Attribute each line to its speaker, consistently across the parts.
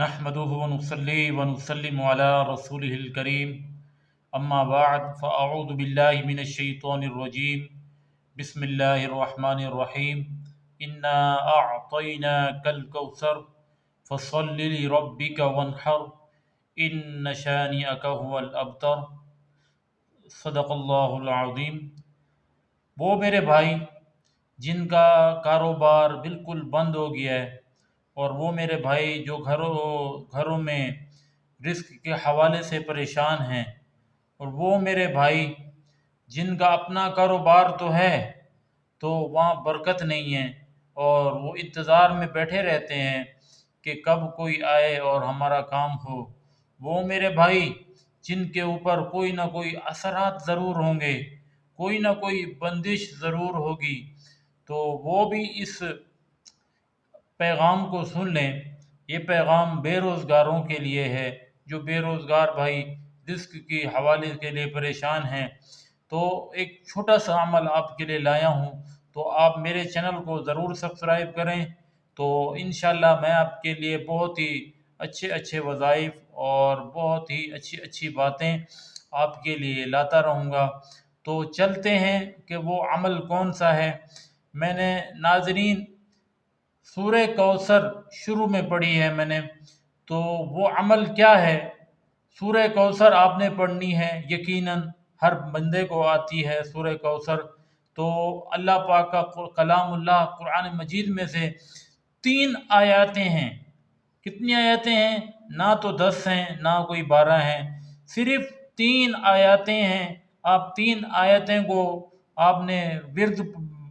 Speaker 1: نحمده ونصلي ونسلم على رسوله الكريم. اما بعد فاعوذ بالله من الشيطان الرجيم. بسم الله الرحمن الرحيم. انا اعطيناك الكوثر، فصل لربك وانحر. ان شانئك هو الابتر صدق اللہ العظیم وہ میرے بھائی، جن کا کاروبار بالکل بند ہو گیا ہے اور وہ میرے بھائی جو گھروں گھروں میں رزق کے حوالے سے پریشان ہیں اور وہ میرے بھائی جن کا اپنا کاروبار تو ہے، تو وہاں برکت نہیں ہے اور وہ انتظار میں بیٹھے رہتے ہیں کہ کب کوئی آئے اور ہمارا کام ہو۔ وہ میرے بھائی جن کے اوپر کوئی نہ کوئی اثرات ضرور ہوں گے، کوئی نہ کوئی بندش ضرور ہوگی، تو وہ بھی اس پیغام کو سن لیں، یہ پیغام بے روزگاروں کے لیے ہے۔ جو بے روزگار بھائی رزق کی حوالے کے لیے پریشان ہیں، تو ایک چھوٹا سا عمل آپ کے لیے لایا ہوں۔ تو آپ میرے چینل کو ضرور سبسکرائب کریں۔ تو انشاءاللہ میں آپ کے لیے بہت ہی اچھے اچھے وظائف اور بہت ہی اچھی اچھی باتیں آپ کے لیے لاتا رہوں گا۔ تو چلتے ہیں کہ وہ عمل کون سا ہے۔ میں نے ناظرین سورہ کوثر شروع میں پڑھی ہے میں نے۔ تو وہ عمل کیا ہے؟ سورہ کوثر آپ نے پڑھنی ہے، یقیناً ہر بندے کو آتی ہے سورہ کوثر۔ تو اللہ پاک کا کلام اللہ قرآن مجید میں سے تین آیاتیں ہیں۔ کتنی آیاتیں ہیں؟ نہ تو دس ہیں، نہ کوئی بارہ ہیں۔ صرف تین آیاتیں ہیں۔ آپ تین آیتیں کو آپ نے ورد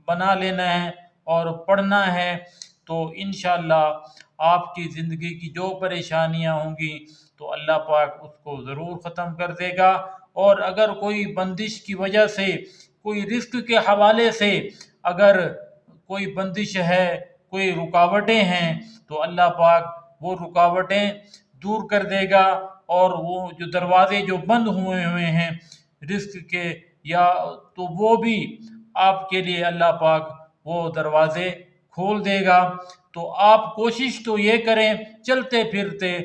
Speaker 1: بنا لینا ہے اور پڑھنا ہے۔ تو انشاءاللہ آپ کی زندگی کی جو پریشانیاں ہوں گی، تو اللہ پاک اس کو ضرور ختم کر دے گا۔ اور اگر کوئی بندش کی وجہ سے، کوئی رزق کے حوالے سے اگر کوئی بندش ہے، کوئی رکاوٹیں ہیں، تو اللہ پاک وہ رکاوٹیں دور کر دے گا۔ اور وہ جو دروازے جو بند ہوئے ہوئے ہیں رزق کے، یا تو وہ بھی آپ کے لیے اللہ پاک وہ دروازے کھول دے گا۔ تو آپ کوشش تو یہ کریں، چلتے پھرتے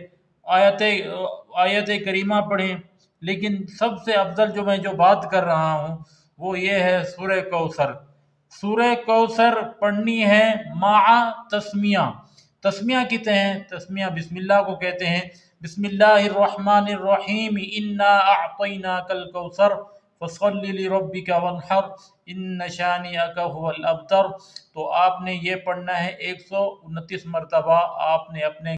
Speaker 1: آیت آیت کریمہ پڑھیں۔ لیکن سب سے افضل جو میں جو بات کر رہا ہوں، وہ یہ ہے سورہ کوثر۔ سورہ کوثر پڑھنی ہے مع تسمیہ۔ تسمیہ کہتے ہیں؟ تسمیہ بسم اللہ کو کہتے ہیں۔ بسم اللہ الرحمن الرحیم، انا اعطیناک الکوثر۔ فصل لربک وانحر، ان شانئک هو الابتر۔ تو آپ نے یہ پڑھنا ہے ایک سو انتیس مرتبہ، آپ نے اپنے